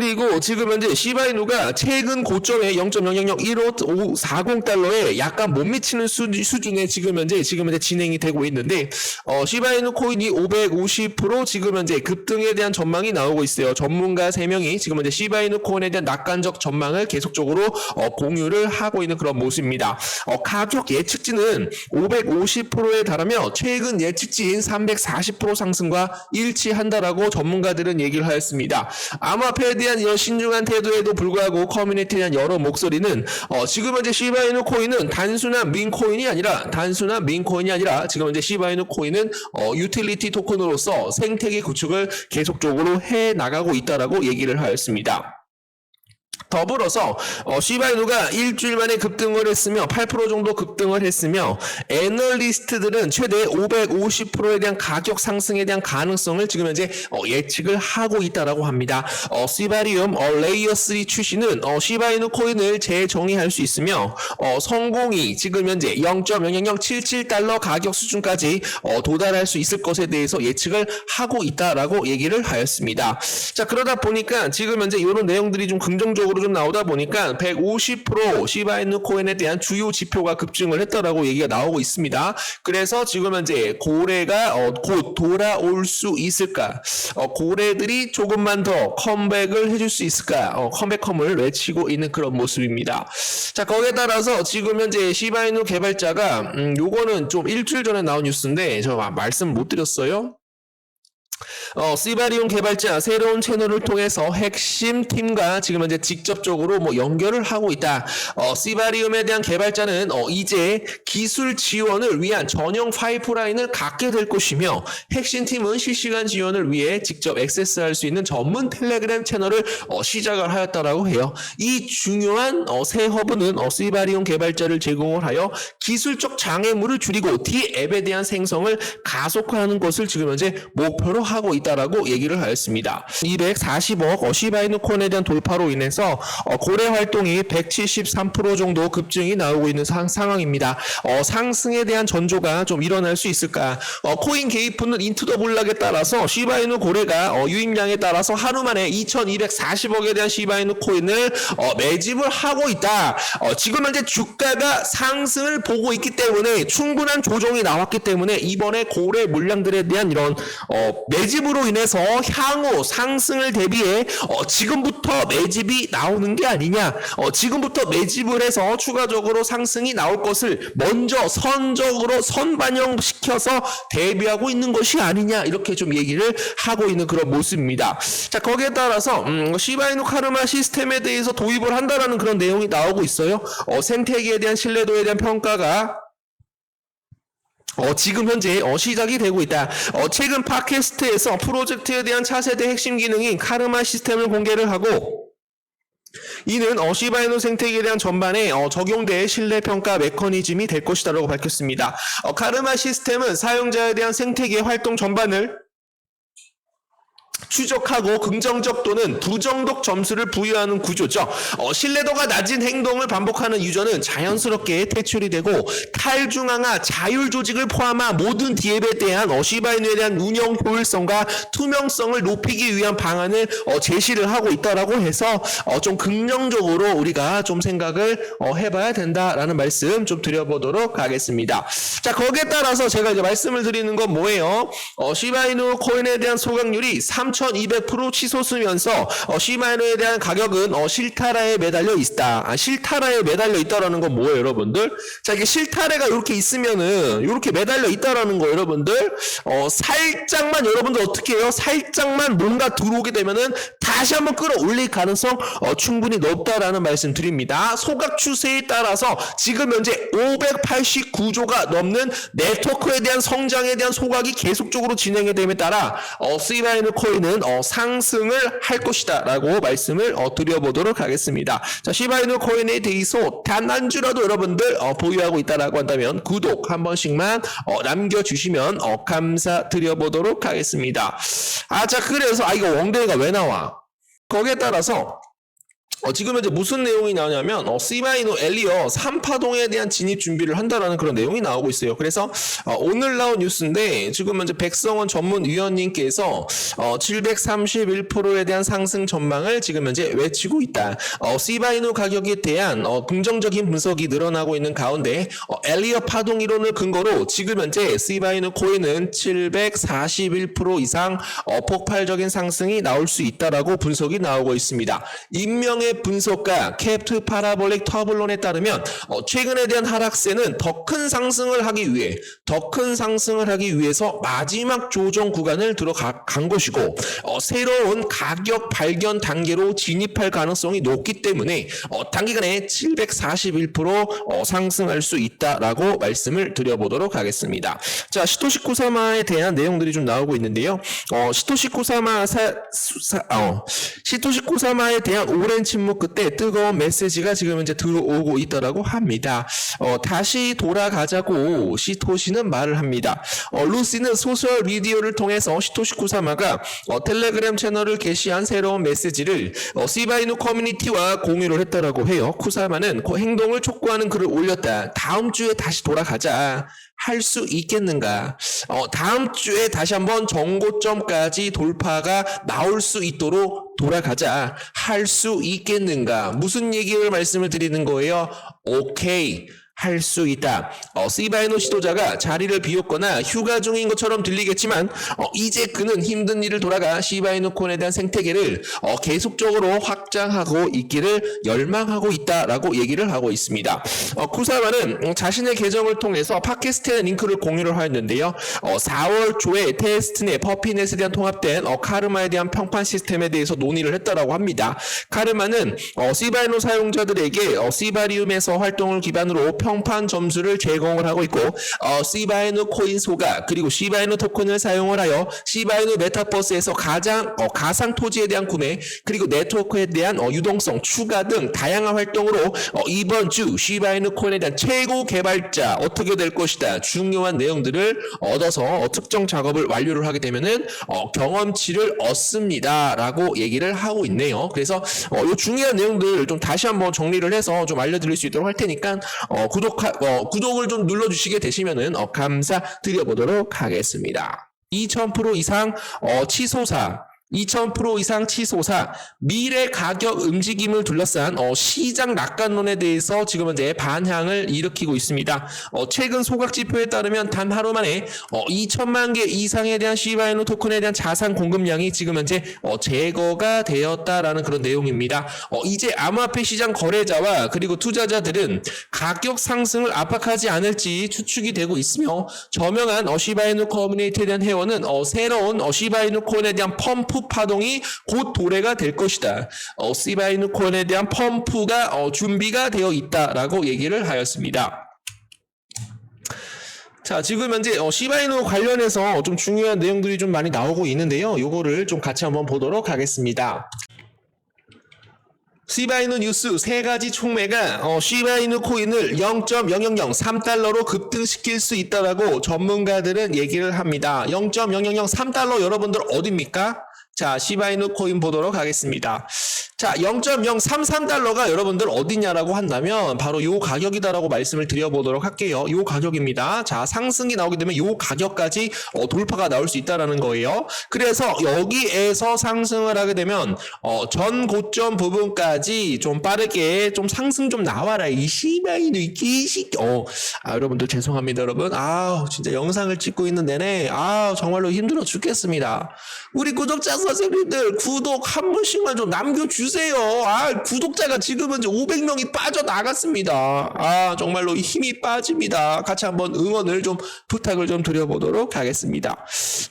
그리고 지금 현재 시바이누가 최근 고점에 0.00015540달러에 약간 못 미치는 수, 수준에 지금 현재 지금 현재 진행이 되고 있는데 어, 시바이누 코인이 550% 지금 현재 급등에 대한 전망이 나오고 있어요. 전문가 3명이 지금 현재 시바이누 코인에 대한 낙관적 전망을 계속적으로 어, 공유를 하고 있는 그런 모습입니다. 어, 가격 예측치는 550%에 달하며 최근 예측치인 340% 상승과 일치한다라고 전문가들은 얘기를 하였습니다. 암호화폐에 대한 이런 신중한 태도에도 불구하고 커뮤니티에 대한 여러 목소리는 어, 지금 현재 시바이누 코인은 단순한 민 코인이 아니라 단순한 민 코인이 아니라 지금 현재 시바이누 코인은 어, 유틸리티 토큰으로서 생태계 구축을 계속적으로 해 나가고 있다라고 얘기를 하였습니다. 더불어서 어, 시바이누가 일주일 만에 급등을 했으며 8% 정도 급등을 했으며 애널리스트들은 최대 550%에 대한 가격 상승에 대한 가능성을 지금 현재 어, 예측을 하고 있다라고 합니다. 어, 시바리움 어, 레이어 3 출시는 어, 시바이누 코인을 재정의할 수 있으며 어, 성공이 지금 현재 0.00077달러 가격 수준까지 어, 도달할 수 있을 것에 대해서 예측을 하고 있다라고 얘기를 하였습니다. 자 그러다 보니까 지금 현재 이런 내용들이 좀 긍정적으로 좀 나오다 보니까 150% 시바이누 코인에 대한 주요 지표가 급증을 했다라고 얘기가 나오고 있습니다. 그래서 지금 현재 고래가 어, 곧 돌아올 수 있을까? 어, 고래들이 조금만 더 컴백을 해줄 수 있을까? 어, 컴백컴을 외치고 있는 그런 모습입니다. 자 거기에 따라서 지금 현재 시바이누 개발자가 음, 요거는 좀 일주일 전에 나온 뉴스인데 저 마- 말씀 못 드렸어요. 어, 시바리움 개발자 새로운 채널을 통해서 핵심 팀과 지금 현재 직접적으로 뭐 연결을 하고 있다. 어, 시바리움에 대한 개발자는 어, 이제 기술 지원을 위한 전용 파이프라인을 갖게 될 것이며 핵심 팀은 실시간 지원을 위해 직접 액세스할 수 있는 전문 텔레그램 채널을 어, 시작을 하였다라고 해요. 이 중요한 어, 새 허브는 어, 시바리움 개발자를 제공을 하여 기술적 장애물을 줄이고 D 앱에 대한 생성을 가속화하는 것을 지금 현재 목표로 하고 있다라고 얘기를 하였습니다. 240억 어, 시바이누 코인에 대한 돌파로 인해서 어, 고래 활동이 173% 정도 급증이 나오고 있는 상, 상황입니다. 어, 상승에 대한 전조가 좀 일어날 수 있을까? 어, 코인 개입분은 인투 더 블락에 따라서 시바이누 고래가 어, 유입량에 따라서 하루 만에 2,240억에 대한 시바이누 코인을 어, 매집을 하고 있다. 어, 지금 현재 주가가 상승을 보고 있기 때문에 충분한 조정이 나왔기 때문에 이번에 고래 물량들에 대한 이런 어, 매 집으로 인해서 향후 상승을 대비해 어, 지금부터 매집이 나오는 게 아니냐. 어, 지금부터 매집을 해서 추가적으로 상승이 나올 것을 먼저 선적으로 선반영시켜서 대비하고 있는 것이 아니냐. 이렇게 좀 얘기를 하고 있는 그런 모습입니다. 자, 거기에 따라서 음, 시바이누 카르마 시스템에 대해서 도입을 한다라는 그런 내용이 나오고 있어요. 어, 생태계에 대한 신뢰도에 대한 평가가 어, 지금 현재 어, 시작이 되고 있다. 어, 최근 팟캐스트에서 프로젝트에 대한 차세대 핵심 기능인 카르마 시스템을 공개를 하고 이는 어, 시바이누 생태계에 대한 전반에 어, 적용될 신뢰 평가 메커니즘이 될 것이다라고 밝혔습니다. 어, 카르마 시스템은 사용자에 대한 생태계 활동 전반을 추적하고 긍정적 또는 부정적 점수를 부여하는 구조죠. 어, 신뢰도가 낮은 행동을 반복하는 유저는 자연스럽게 퇴출이 되고 탈중앙화 자율 조직을 포함한 모든 디앱에 대한 어, 시바이누에 대한 운영 효율성과 투명성을 높이기 위한 방안을 어, 제시를 하고 있다라고 해서 어, 좀 긍정적으로 우리가 좀 생각을 어, 해봐야 된다라는 말씀 좀 드려보도록 하겠습니다. 자 거기에 따라서 제가 이제 말씀을 드리는 건 뭐예요? 어, 시바이누 코인에 대한 소각률이 3,200% 치솟으면서 어, 시바이누에 대한 가격은 어, 실타라에 매달려 있다. 아, 실타라에 매달려 있다라는 건 뭐예요, 여러분들? 자 이게 실타래가 이렇게 있으면은 이렇게 매달려 있다라는 거 여러분들 어, 살짝만 여러분들 어떻게 해요? 살짝만 뭔가 들어오게 되면은 다시 한번 끌어올릴 가능성 어, 충분히 높다라는 말씀 드립니다. 소각 추세에 따라서 지금 현재 589조가 넘는 네트워크에 대한 성장에 대한 소각이 계속적으로 진행이 됨에 따라 어, 시바이누 코인 은 어, 상승을 할 것이다라고 말씀을 어, 드려보도록 하겠습니다. 자, 시바이누 코인에 대해서 단 한 주라도 여러분들 어, 보유하고 있다라고 한다면 구독 한 번씩만 어, 남겨주시면 어, 감사드려보도록 하겠습니다. 아, 자, 그래서 아 이거 웡댕이가 왜 나와? 거기에 따라서 어, 지금 현재 무슨 내용이 나오냐면 어, 시바이노 엘리어 3파동에 대한 진입 준비를 한다라는 그런 내용이 나오고 있어요. 그래서 어, 오늘 나온 뉴스인데 지금 현재 백성원 전문위원님께서 어, 731%에 대한 상승 전망을 지금 현재 외치고 있다. 어, 시바이노 가격에 대한 어, 긍정적인 분석이 늘어나고 있는 가운데 어, 엘리어 파동 이론을 근거로 지금 현재 시바이노 코인은 741% 이상 어, 폭발적인 상승이 나올 수 있다라고 분석이 나오고 있습니다. 인명의 분석가 캡트 파라볼릭 터블론에 따르면 어, 최근에 대한 하락세는 더 큰 상승을 하기 위해 더 큰 상승을 하기 위해서 마지막 조정 구간을 들어간 것이고 어, 새로운 가격 발견 단계로 진입할 가능성이 높기 때문에 어, 단기간에 741% 어, 상승할 수 있다라고 말씀을 드려보도록 하겠습니다. 자 시토시 쿠사마에 대한 내용들이 좀 나오고 있는데요. 어, 시토시 쿠사마 사, 사, 어, 시토시 쿠사마에 대한 오랜 침묵 끝에 뜨거운 메시지가 지금 현재 들어오고 있다라고 합니다. 어, 다시 돌아가자고 시토시는 말을 합니다. 어, 루시는 소셜 미디어를 통해서 시토시 쿠사마가 어, 텔레그램 채널을 게시한 새로운 메시지를 어, 시바이누 커뮤니티와 공유를 했다라고 해요. 쿠사마는 그 행동을 촉구하는 글을 올렸다. 다음 주에 다시 돌아가자. 할수 있겠는가? 어, 다음 주에 다시 한번 정고점까지 돌파가 나올 수 있도록 돌아가자. 할 수 있겠는가? 무슨 얘기를 말씀을 드리는 거예요? 오케이. 할 수 있다. 어, 시바이노 시도자가 자리를 비웠거나 휴가 중인 것처럼 들리겠지만 어, 이제 그는 힘든 일을 돌아가 시바이노 콘에 대한 생태계를 어, 계속적으로 확장하고 있기를 열망하고 있다라고 얘기를 하고 있습니다. 어, 쿠사마는 음, 자신의 계정을 통해서 팟캐스트의 링크를 공유를 하였는데요. 어, 4월 초에 테스트넷, 퍼피넷에 대한 통합된 어, 카르마에 대한 평판 시스템에 대해서 논의를 했다라고 합니다. 카르마는 어, 시바이노 사용자들에게 어, 시바리움에서 활동을 기반으로 평판 점수를 제공을 하고 있고 어, 시바이노 코인 소가 그리고 시바이노 토큰을 사용을 하여 시바이노 메타버스에서 가장 어, 가상 토지에 대한 구매 그리고 네트워크에 대한 어, 유동성 추가 등 다양한 활동으로 어, 이번 주 시바이노 코인에 대한 최고 개발자 어떻게 될 것이다 중요한 내용들을 얻어서 어, 특정 작업을 완료를 하게 되면은 어, 경험치를 얻습니다라고 얘기를 하고 있네요. 그래서 어, 이 중요한 내용들 좀 다시 한번 정리를 해서 좀 알려드릴 수 있도록 할 테니까 어, 구독 어, 구독을 좀 눌러주시게 되시면은 어, 감사드려보도록 하겠습니다. 2000% 이상 어, 치소사 2000% 이상 치소사 미래 가격 움직임을 둘러싼 어, 시장 낙관론에 대해서 지금 현재 반향을 일으키고 있습니다. 어, 최근 소각 지표에 따르면 단 하루 만에 어, 2천만 개 이상에 대한 시바이노 토큰에 대한 자산 공급량이 지금 현재 어, 제거가 되었다라는 그런 내용입니다. 어, 이제 암호화폐 시장 거래자와 그리고 투자자들은 가격 상승을 압박하지 않을지 추측이 되고 있으며 저명한 어, 시바이노 커뮤니티에 대한 회원은 어, 새로운 어, 시바이노 코인에 대한 펌프 파동이 곧 도래가 될 것이다. 어, 시바이노 코인에 대한 펌프가 어, 준비가 되어 있다라고 얘기를 하였습니다. 자, 지금 현재 어, 시바이노 관련해서 좀 중요한 내용들이 좀 많이 나오고 있는데요. 요거를 좀 같이 한번 보도록 하겠습니다. 시바이누 뉴스 세 가지 총매가 어, 시바이누 코인을 0.0003달러로 급등시킬 수 있다라고 전문가들은 얘기를 합니다. 0.0003달러 여러분들 어딥니까? 자, 시바이누 코인 보도록 하겠습니다. 자, 0.033달러가 여러분들 어디냐라고 한다면 바로 요 가격이다라고 말씀을 드려보도록 할게요. 요 가격입니다. 자, 상승이 나오게 되면 요 가격까지 어, 돌파가 나올 수 있다라는 거예요. 그래서 여기에서 상승을 하게 되면 어, 전 고점 부분까지 좀 빠르게 좀 상승 좀 나와라. 이 시바이누 이 끼식. 어, 아, 여러분들 죄송합니다, 여러분. 아, 진짜 영상을 찍고 있는 내내 아, 정말로 힘들어 죽겠습니다. 우리 구독자 선생님들 구독 한 번씩만 좀 남겨주세요. 아, 구독자가 지금 현재 500명이 빠져나갔습니다. 아, 정말로 힘이 빠집니다. 같이 한번 응원을 좀 부탁을 좀 드려보도록 하겠습니다.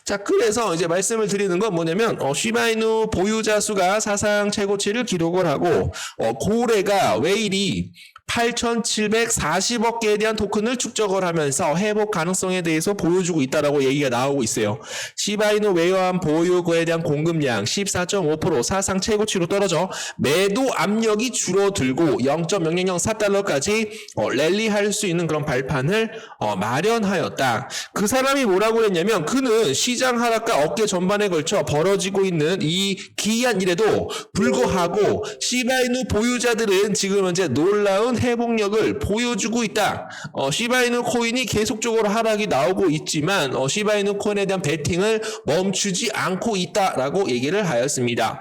자, 그래서 이제 말씀을 드리는 건 뭐냐면, 어, 시바이누 보유자 수가 사상 최고치를 기록을 하고, 어, 고래가 웨일이 8,740억 개에 대한 토큰을 축적을 하면서 회복 가능성에 대해서 보여주고 있다라고 얘기가 나오고 있어요. 시바이노 외환 보유고에 대한 공급량 14.5% 사상 최고치로 떨어져 매도 압력이 줄어들고 0.0004달러까지 어, 랠리할 수 있는 그런 발판을 어, 마련하였다. 그 사람이 뭐라고 했냐면 그는 시장 하락과 업계 전반에 걸쳐 벌어지고 있는 이 기이한 일에도 불구하고 시바이누 보유자들은 지금 현재 놀라운 회복력을 보여주고 있다. 어, 시바이누 코인이 계속적으로 하락이 나오고 있지만 어, 시바이누 코인에 대한 베팅을 멈추지 않고 있다라고 얘기를 하였습니다.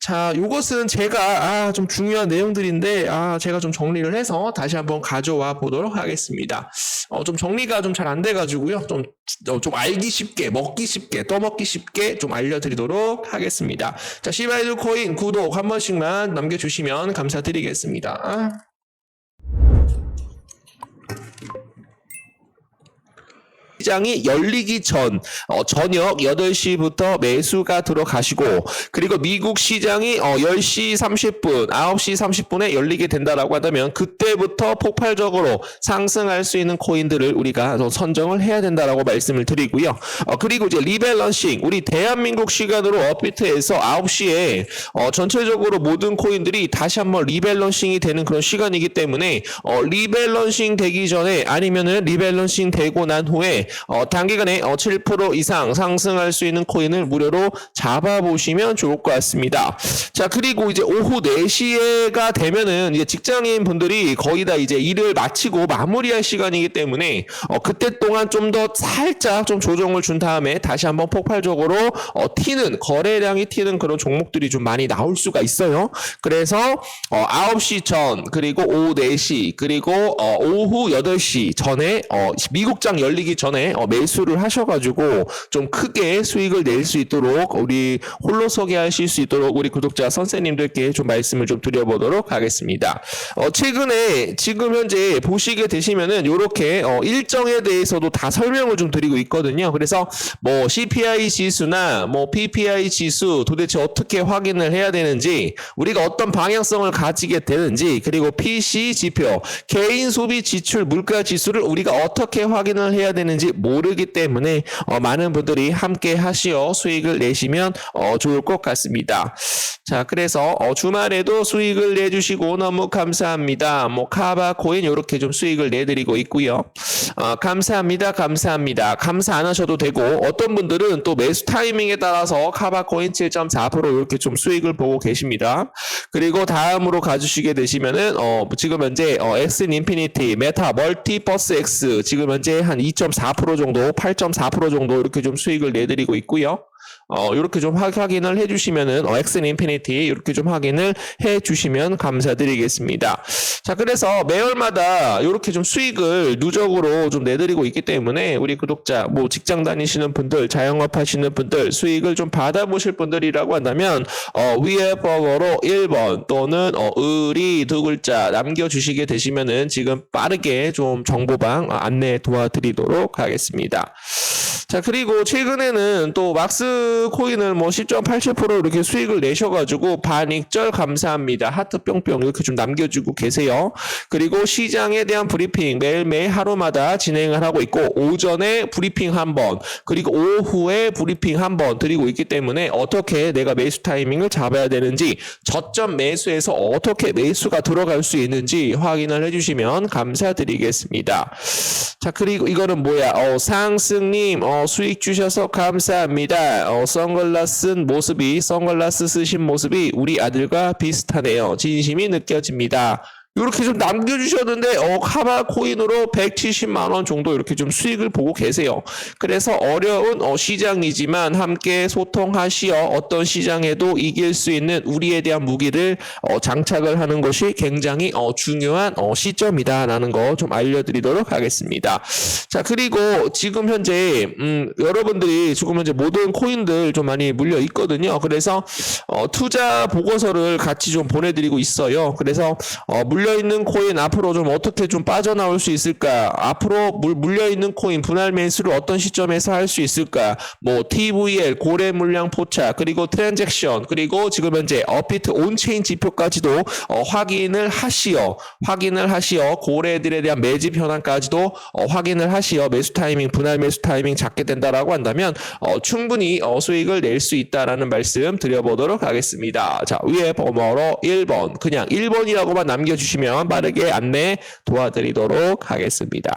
자, 요것은 제가 아, 좀 중요한 내용들인데 아, 제가 좀 정리를 해서 다시 한번 가져와 보도록 하겠습니다. 어, 좀 정리가 좀 잘 안 돼가지고요. 좀, 어, 좀 알기 쉽게, 먹기 쉽게, 떠먹기 쉽게 좀 알려드리도록 하겠습니다. 자, 시바이드 코인 구독 한 번씩만 남겨주시면 감사드리겠습니다. 시장이 열리기 전 어, 저녁 8시부터 매수가 들어가시고 그리고 미국 시장이 어, 10시 30분, 9시 30분에 열리게 된다라고 한다면 그때부터 폭발적으로 상승할 수 있는 코인들을 우리가 더 선정을 해야 된다라고 말씀을 드리고요. 어, 그리고 이제 리밸런싱 우리 대한민국 시간으로 업비트에서 9시에 어, 전체적으로 모든 코인들이 다시 한번 리밸런싱이 되는 그런 시간이기 때문에 어, 리밸런싱 되기 전에 아니면은 리밸런싱 되고 난 후에 어, 단기간에 어, 7% 이상 상승할 수 있는 코인을 무료로 잡아보시면 좋을 것 같습니다. 자, 그리고 이제 오후 4시가 되면은 이제 직장인 분들이 거의 다 이제 일을 마치고 마무리할 시간이기 때문에 어, 그때 동안 좀 더 살짝 좀 조정을 준 다음에 다시 한번 폭발적으로 어, 튀는 거래량이 튀는 그런 종목들이 좀 많이 나올 수가 있어요. 그래서 어, 9시 전 그리고 오후 4시 그리고 어, 오후 8시 전에 어, 미국장 열리기 전에 어, 매수를 하셔가지고 좀 크게 수익을 낼 수 있도록 우리 홀로서게 하실 수 있도록 우리 구독자 선생님들께 좀 말씀을 좀 드려보도록 하겠습니다. 어, 최근에 지금 현재 보시게 되시면은 이렇게 어, 일정에 대해서도 다 설명을 좀 드리고 있거든요. 그래서 뭐 CPI 지수나 뭐 PPI 지수 도대체 어떻게 확인을 해야 되는지 우리가 어떤 방향성을 가지게 되는지 그리고 PC 지표 개인 소비 지출 물가 지수를 우리가 어떻게 확인을 해야 되는지 모르기 때문에 어, 많은 분들이 함께 하시어 수익을 내시면 어, 좋을 것 같습니다. 자, 그래서 어, 주말에도 수익을 내주시고 너무 감사합니다. 뭐 카바 코인 이렇게 좀 수익을 내드리고 있고요. 어, 감사합니다, 감사합니다. 감사 안 하셔도 되고 어떤 분들은 또 매수 타이밍에 따라서 카바 코인 7.4% 이렇게 좀 수익을 보고 계십니다. 그리고 다음으로 가주시게 되시면은 어, 지금 현재 어, 엑슨 인피니티, 메타, 멀티버스 X 지금 현재 한 2.4% 정도, 8.4% 정도 이렇게 좀 수익을 내드리고 있고요. 어, 이렇게 좀 확- 확인을 해주시면은, 어, 엑슨 인피니티, 이렇게 좀 확인을 해주시면 감사드리겠습니다. 자, 그래서 매월마다 이렇게 좀 수익을 누적으로 좀 내드리고 있기 때문에, 우리 구독자, 뭐 직장 다니시는 분들, 자영업 하시는 분들, 수익을 좀 받아보실 분들이라고 한다면, 어, 위에 버거로 1번 또는, 어, 의리 두 글자 남겨주시게 되시면은 지금 빠르게 좀 정보방 안내 도와드리도록 하겠습니다. 자, 그리고 최근에는 또 막스 코인을 뭐 10.87% 이렇게 수익을 내셔가지고 반익절 감사합니다. 하트 뿅뿅 이렇게 좀 남겨주고 계세요. 그리고 시장에 대한 브리핑 매일매일 하루마다 진행을 하고 있고 오전에 브리핑 한 번, 그리고 오후에 브리핑 한 번 드리고 있기 때문에 어떻게 내가 매수 타이밍을 잡아야 되는지 저점 매수에서 어떻게 매수가 들어갈 수 있는지 확인을 해주시면 감사드리겠습니다. 자, 그리고 이거는 뭐야? 어, 상승님, 어, 수익 주셔서 감사합니다. 어, 선글라스 쓴 모습이, 선글라스 쓰신 모습이 우리 아들과 비슷하네요. 진심이 느껴집니다. 이렇게 좀 남겨주셨는데 어 카바 코인으로 170만 원 정도 이렇게 좀 수익을 보고 계세요. 그래서 어려운 어, 시장이지만 함께 소통하시어 어떤 시장에도 이길 수 있는 우리에 대한 무기를 어, 장착을 하는 것이 굉장히 어, 중요한 어, 시점이다라는 거 좀 알려드리도록 하겠습니다. 자 그리고 지금 현재 음, 여러분들이 지금 현재 모든 코인들 좀 많이 물려 있거든요. 그래서 어, 투자 보고서를 같이 좀 보내드리고 있어요. 그래서 어, 물려 물려 있는 코인 앞으로 좀 어떻게 좀 빠져나올 수 있을까? 앞으로 물, 물려 있는 코인 분할 매수를 어떤 시점에서 할 수 있을까? 뭐 TVL, 고래 물량 포착, 그리고 트랜잭션, 그리고 지금 현재 업비트 온체인 지표까지도 어, 확인을 하시어, 확인을 하시어, 고래들에 대한 매집 현황까지도 어, 확인을 하시어 매수 타이밍, 분할 매수 타이밍 잡게 된다라고 한다면 어, 충분히 어, 수익을 낼 수 있다라는 말씀 드려보도록 하겠습니다. 자, 위에 번호로 1번, 그냥 1번이라고만 남겨 주시면 빠르게 안내 도와드리도록 하겠습니다.